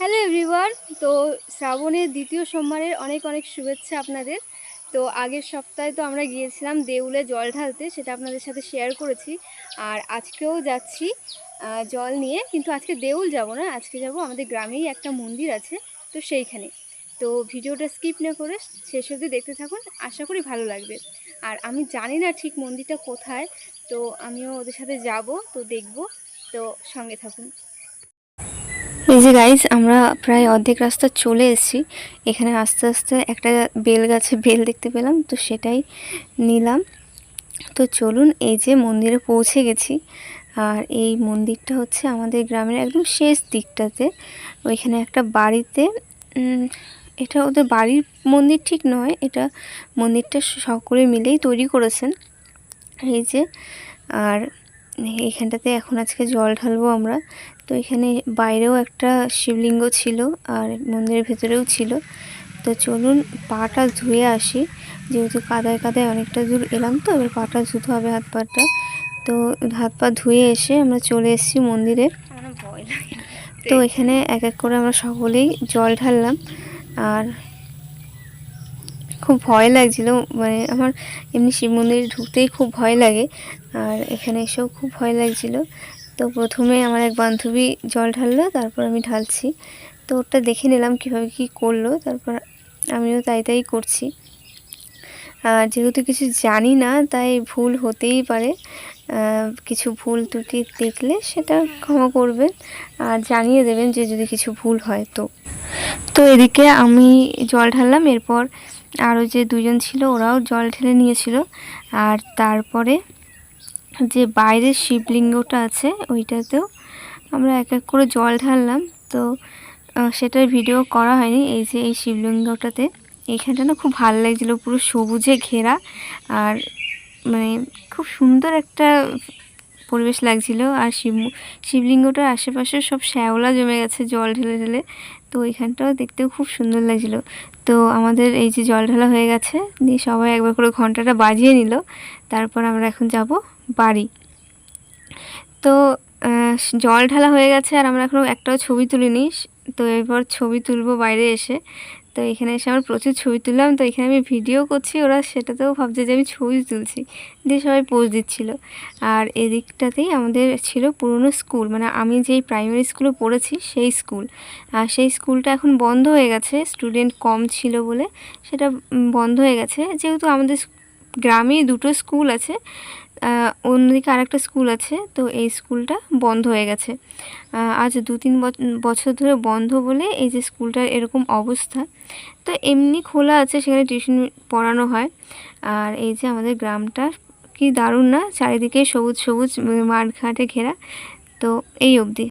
Hello everyone তো শ্রাবণের দ্বিতীয় সোমবারের অনেক অনেক শুভেচ্ছা আপনাদের। তো আগের সপ্তাহে তো আমরা গিয়েছিলাম দেউলে জল ঢালতে, সেটা আপনাদের সাথে শেয়ার করেছি। আর আজকেও যাচ্ছি জল নিয়ে। কিন্তু আজকে দেউল যাব না, আজকে যাব আমাদের গ্রামেই একটা মন্দির আছে, তো সেইখানে। তো ভিডিওটা স্কিপ না করে শেষ অবধি দেখতে থাকুন, আশা করি ভালো লাগবে। আর আমি জানি না ঠিক মন্দিরটা কোথায়, তো আমিও ওদের সাথে যাব, তো দেখব, তো সঙ্গে থাকুন। যে গাইজ আমরা প্রায় অর্ধেক রাস্তা চলে এসেছি। এখানে আস্তে আস্তে একটা বেল গাছে বেল দেখতে পেলাম, তো সেটাই নিলাম। তো চলুন এই যে মন্দিরে পৌঁছে গেছি। আর এই মন্দিরটা হচ্ছে আমাদের গ্রামের একদম শেষ দিকটাতে। ওইখানে একটা বাড়িতে এটা ওদের বাড়ির মন্দির ঠিক নয়, এটা মন্দিরটা সকলে মিলেই তৈরি করেছেন। এই যে, আর এইখানটাতে এখন আজকে জল ঢালবো আমরা। তো এখানে বাইরেও একটা শিবলিঙ্গ ছিল আর মন্দিরের ভেতরেও ছিল। তো চলুন পাটা ধুয়ে আসি। যেহেতু কাদায় কাদায় অনেকটা দূর এলাম তো এবার পাটা ধুতে হবে হাত পাটা। তো হাত পা ধুয়ে এসে আমরা চলে এসেছি মন্দিরে। তো এখানে এক এক করে আমরা সকলেই জল ঢাললাম। আর খুব ভয় লাগছিল মানে আমার এমনি শিব মন্দিরে ঢুকতেই খুব ভয় লাগে, আর এখানে এসেও খুব ভয় লাগছিল। তো প্রথমে আমার এক বান্ধবী জল ঢাললো, তারপর আমি ঢালছি। তো ওটা দেখে নিলাম কীভাবে কি করল, তারপর আমিও তাই তাই করছি। আর যেহেতু কিছু জানি না, তাই ভুল হতেই পারে। কিছু ভুল ত্রুটি দেখলে সেটা ক্ষমা করবেন আর জানিয়ে দেবেন যে যদি কিছু ভুল হয় তো। তো এদিকে আমি জল ঢাললাম, এরপর আরও যে দুজন ছিল ওরাও জল ঢেলে নিয়েছিল। আর তারপরে যে বাইরের শিবলিঙ্গটা আছে ওইটাতেও আমরা এক এক করে জল ঢাললাম। তো সেটার ভিডিও করা হয়নি, এই যে এই শিবলিঙ্গটাতে। এইখানটা না খুব ভালো লাগছিল, পুরো সবুজে ঘেরা। আর মানে খুব সুন্দর একটা পরিবেশ লাগছিল। আর শিব, শিবলিঙ্গটার আশেপাশে সব শ্যাওলা জমে গেছে জল ঢেলে ঢেলে। তো এখানটাও দেখতেও খুব সুন্দর লাগছিল। তো আমাদের এই যে জল ঢালা হয়ে গেছে, দিয়ে সবাই একবার করে ঘন্টাটা বাজিয়ে নিল। তারপর আমরা এখন যাব বাড়ি। তো জল ঢালা হয়ে গেছে আর আমরা এখনও একটাও ছবি তুলিনি। তো এরপর ছবি তুলবো বাইরে এসে। তো এখানে এসে আমার প্রচুর ছবি তুললাম। তো এখানে আমি ভিডিও করছি, ওরা সেটাতেও ভাবছে যে আমি ছবি তুলছি। দিয়ে সবাই পোজ দিচ্ছিল। আর এদিকটাতেই আমাদের ছিল পুরনো স্কুল। মানে আমি যেই প্রাইমারি স্কুলে পড়েছি, সেই স্কুল। আর সেই স্কুলটা এখন বন্ধ হয়ে গেছে। স্টুডেন্ট কম ছিল বলে সেটা বন্ধ হয়ে গেছে। যেহেতু আমাদের গ্রামেই দুটো স্কুল আছে অন্যদিকে আরেকটা স্কুল আছে, তো এই স্কুলটা বন্ধ হয়ে গেছে। আজ দু তিন বছ- বছর ধরে বন্ধ বলে এই যে স্কুলটার এরকম অবস্থা। তো এমনি খোলা আছে, সেখানে টিউশন পড়ানো হয়। আর এই যে আমাদের গ্রামটা কি দারুণ না? চারিদিকে সবুজ সবুজ, মাঠঘাটে ঘেরা। তো এই অবধি।